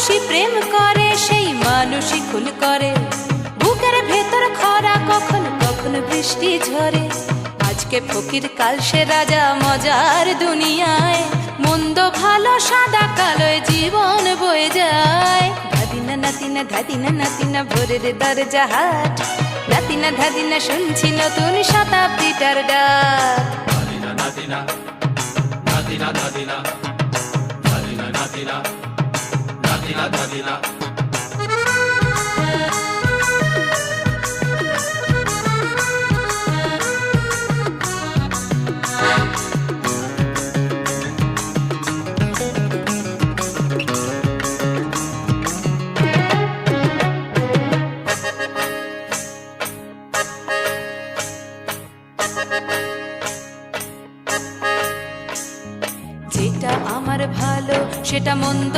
মানুষই প্রেম করে সেই মানুষই খুন করে। বুকের ভেতর খরা কখন কখন বৃষ্টি ঝরে। আজকে ফকির কাল সে রাজা মজার দুনিয়ায়। মন্দ ভালো সাদা কালোয় জীবন বয়ে যায়। ধাদিনা নাতিনা ধাদিনা নাতিনা ভোরের দরজা হাট। নাতিনা ধাদিনা শুনছি নতুন শতাব্দীটার ডাক। Nadina, যেটা আমার ভালো সেটা মন্দ